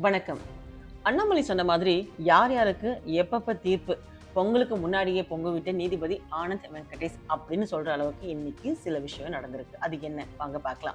வணக்கம். அண்ணாமலை சொன்ன மாதிரி யார் யாருக்கு எப்பப்ப தீர்ப்பு? பொங்கலுக்கு முன்னாடியே பொங்க விட்ட நீதிபதி ஆனந்த் வெங்கடேஷ் அப்படின்னு சொல்ற அளவுக்கு இன்னைக்கு சில விஷயம் நடந்திருக்கு. அது என்ன? வாங்க பார்க்கலாம்.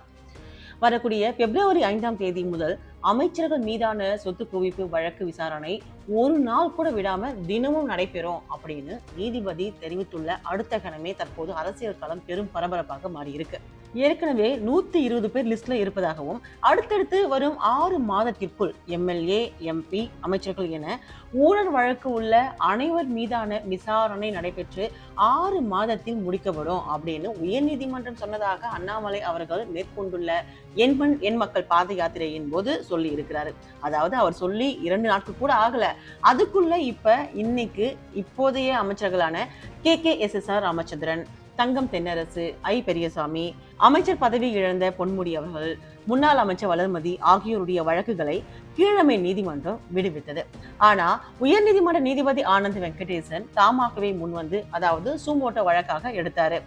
வரக்கூடிய பிப்ரவரி ஐந்தாம் தேதி முதல் அமைச்சர்கள் மீதான சொத்து குவிப்பு வழக்கு விசாரணை ஒரு நாள் கூட விடாம தினமும் நடைபெறும் அப்படின்னு நீதிபதி தெரிவித்துள்ள அடுத்த கணமே தற்போது அரசியல் களம் பெரும் பரபரப்பாக மாறியிருக்கு. ஏற்கனவே நூத்தி இருபது பேர் லிஸ்ட்ல இருப்பதாகவும் அடுத்தடுத்து வரும் ஆறு மாதத்திற்குள் எம்எல்ஏ எம்பி அமைச்சர்கள் என ஊழல் வழக்கு உள்ள அனைவர் மீதான விசாரணை நடைபெற்று ஆறு மாதத்தில் முடிக்கப்படும் அப்படின்னு உயர்நீதிமன்றம் சொன்னதாக அண்ணாமலை அவர்கள் மேற்கொண்டுள்ள எண்மண் எண் மக்கள் பாத யாத்திரையின் போது சொல்லி இருக்கிறாரு. அதாவது அவர் சொல்லி இரண்டு நாட்கள் கூட ஆகல. அதுக்குள்ள இப்ப இன்னைக்கு இப்போதைய அமைச்சர்களான K K S S R Ramachandran Thangam Thennarasu I Periyasamy அமைச்சர் பதவி இழந்த பொன்முடி அவர்கள் முன்னாள் அமைச்சர் வளர்மதி ஆகியோருடைய வழக்குகளை கீழமை நீதிமன்றம் விடுவித்தது. ஆனா உயர்நீதிமன்ற நீதிபதி ஆனந்த் வெங்கடேசன் தாமாகவே முன்வந்து அதாவது சூமோட்டோ வழக்காக எடுத்தாரு.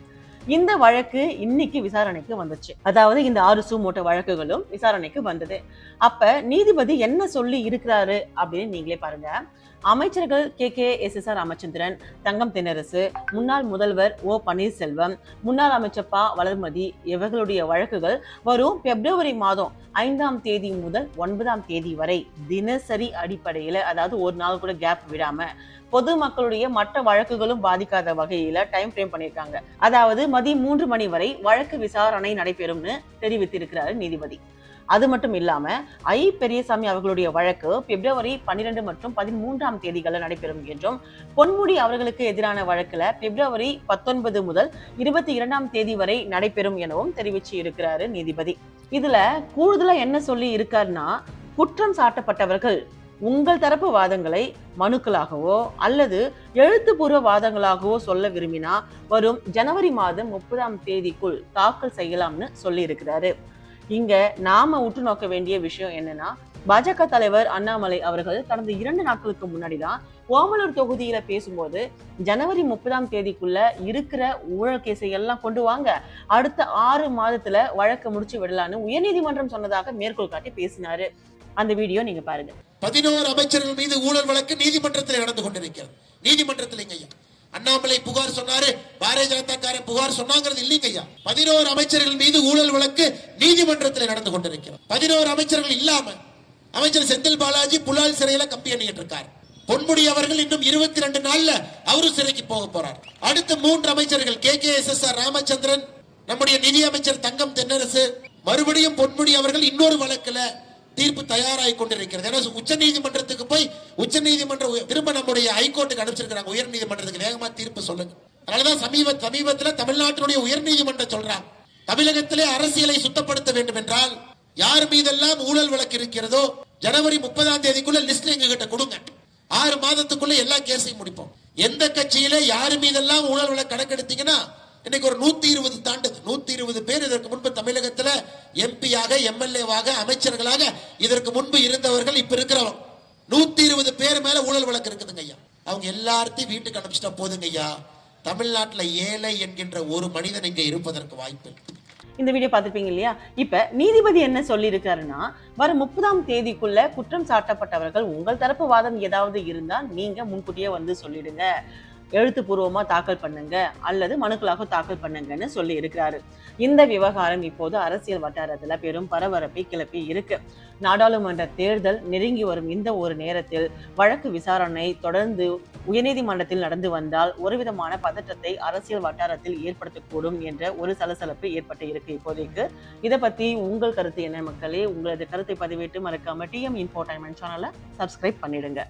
இந்த வழக்கு இன்னைக்கு விசாரணைக்கு வந்துச்சு. அதாவது இந்த ஆறு சூமோட்ட வழக்குகளும் விசாரணைக்கு வந்தது. அப்ப நீதிபதி என்ன சொல்லி இருக்கிறாரு அப்படின்னு நீங்களே பாருங்க. அமைச்சர்கள் K. K. S. S. R. Ramachandran Thangam Thennarasu முன்னாள் முதல்வர் ஓ. பன்னீர்செல்வம் முன்னாள் அமைச்சர் ப. வளர்மதி இவர்களுடைய வழக்குகள் வரும் பிப்ரவரி மாதம் ஐந்தாம் தேதி முதல் ஒன்பதாம் தேதி வரை தினசரி அடிப்படையில அதாவது ஒரு நாள் கூட கேப் விடாம பொதுமக்களுடைய மற்ற வழக்குகளும் பாதிக்காத வகையில டைம் ஃப்ரேம் பண்ணியிருக்காங்க அதாவது மதியம் மூன்று மணி வரை வழக்கு விசாரணை நடைபெறும்னு தெரிவித்திருக்கிறார் நீதிபதி. அது மட்டும் இல்லாம ஐ. பெரியசாமி அவர்களுடைய வழக்கு பிப்ரவரி பன்னிரெண்டு மற்றும் பதிமூன்றாம் தேதிகளில் நடைபெறும் என்றும் பொன்முடி அவர்களுக்கு எதிரான வழக்குல பிப்ரவரி பத்தொன்பது முதல் இருபத்தி இரண்டாம் தேதி வரை நடைபெறும் எனவும் தெரிவிச்சு இருக்கிறாரு நீதிபதி. இதுல கூடுதலா என்ன சொல்லி இருக்காருன்னா குற்றம் சாட்டப்பட்டவர்கள் உங்கள் தரப்பு வாதங்களை மனுக்களாகவோ அல்லது எழுத்துப்பூர்வ வாதங்களாகவோ சொல்ல விரும்பினா வரும் ஜனவரி மாதம் முப்பதாம் தேதிக்குள் தாக்கல் செய்யலாம்னு சொல்லி இருக்கிறாரு இங்க நாம உற்று நோக்க வேண்டிய விஷயம் என்னன்னா பாஜக தலைவர் அண்ணாமலை அவர்கள் கடந்த இரண்டு நாட்களுக்கு முன்னாடி தான் ஓமலூர் தொகுதியில பேசும்போது ஜனவரி முப்பதாம் தேதிக்குள்ள இருக்கிற ஊழல் கேஸை எல்லாம் கொண்டு வாங்க அடுத்த ஆறு மாதத்துல வழக்கு முடிச்சு விடலான்னு உயர்நீதிமன்றம் சொன்னதாக மேற்கோள் காட்டி பேசினாரு. அந்த வீடியோ நீங்க பாருங்க. பதினோரு அமைச்சர்கள் மீது ஊழல் வழக்கு நீதிமன்றத்தில் நடந்து கொண்டிருக்கிறது. நீதிமன்றத்தில் ஐயா. அண்ணாமலை புகார் சொன்னாரு பாரதிய ஜனதாக்காரன் புகார் சொன்னாங்கிறது இல்லைங்க ஐயா. பதினோரு அமைச்சர்கள் மீது ஊழல் வழக்கு நீதிமன்றத்தில் நடந்து கொண்டிருக்கிறது. பதினோரு அமைச்சர்கள் இல்லாம அமைச்சர் செந்தில் பாலாஜி புலால் சிறையில கம்பி எண்ணிட்டு இருக்காரு. பொன்முடி அவர்கள் இன்னும் இருபத்தி ரெண்டு நாள்ல அவரு சிறைக்கு போக போறார். அடுத்த மூன்று அமைச்சர்கள் K K S S R Ramachandran நம்முடைய நிதி அமைச்சர் தங்கம் தென்னரசு மறுபடியும் பொன்முடி அவர்கள் இன்னொரு வழக்குல தீர்ப்பு தயாராகி கொண்டிருக்கிறது. ஏன்னா உச்ச நீதிமன்றத்துக்கு போய் உச்ச நீதிமன்றம் திரும்ப நம்முடைய ஹைகோர்ட்டுக்கு அனுப்பிச்சிருக்கிறாங்க. உயர் நீதிமன்றத்துக்கு வேகமா தீர்ப்பு சொல்லுங்க. அதனாலதான் சமீப சமீபத்துல தமிழ்நாட்டினுடைய உயர் நீதிமன்றம் சொல்றாங்க. தமிழகத்திலே அரசியலை சுத்தப்படுத்த வேண்டும் என்றால் யார் மீதெல்லாம் ஊழல் வழக்கு இருக்கிறதோ ஜனவரி முப்பதாம் தேதிக்குள்ள லிஸ்ட் எங்க கிட்ட கொடுங்க. ஆறு மாதத்துக்குள்ள எல்லா கேஸையும் முடிப்போம். எந்த கட்சியில யார் மீதெல்லாம் ஊழல் வழக்கு கணக்கெடுத்தீங்கன்னா இன்னைக்கு ஒரு நூத்தி இருபது தாண்டு நூத்தி இருபது பேர் இதற்கு முன்பு தமிழகத்துல எம்பியாக எம்எல்ஏவாக அமைச்சர்களாக இதற்கு முன்பு இருந்தவர்கள் இப்ப இருக்கிறவங்க. நூத்தி இருபது பேர் மேல ஊழல் வழக்கு இருக்குதுங்க ஐயா. அவங்க எல்லார்த்தையும் வீட்டுக்கு அனுப்பிச்சிட்டா போதுங்க ஐயா. தமிழ்நாட்டுல ஏழை என்கின்ற ஒரு மனிதன் இங்க இருப்பதற்கு வாய்ப்பு இந்த வீடியோ பார்த்துருப்பீங்க இல்லையா? இப்ப நீதிபதி என்ன சொல்லியிருக்காருன்னா வரும் முப்பதாம் தேதிக்குள்ள குற்றம் சாட்டப்பட்டவர்கள் உங்கள் தரப்பு வாதம் ஏதாவது இருந்தா நீங்க முன்கூட்டியே வந்து சொல்லிடுங்க. எழுத்துப்பூர்வமாக தாக்கல் பண்ணுங்க அல்லது மனுக்களாக தாக்கல் பண்ணுங்கன்னு சொல்லி இருக்கிறாரு. இந்த விவகாரம் இப்போது அரசியல் வட்டாரத்தில் பெரும் பரபரப்பை கிளப்பி இருக்கு. நாடாளுமன்ற தேர்தல் நெருங்கி வரும் இந்த ஒரு நேரத்தில் வழக்கு விசாரணை தொடர்ந்து உயர்நீதிமன்றத்தில் நடந்து வந்தால் ஒரு விதமான பதற்றத்தை அரசியல் வட்டாரத்தில் ஏற்படுத்தக்கூடும் என்ற ஒரு சலசலப்பு ஏற்பட்டு இருக்கு இப்போதைக்கு. இதை பத்தி உங்கள் கருத்து என்ன மக்களே? உங்களது கருத்தை பதிவிட்டு மறக்காம டிஎம் இன்ஃபோடைன்மெண்ட் சேனலை சப்ஸ்கிரைப் பண்ணிடுங்க.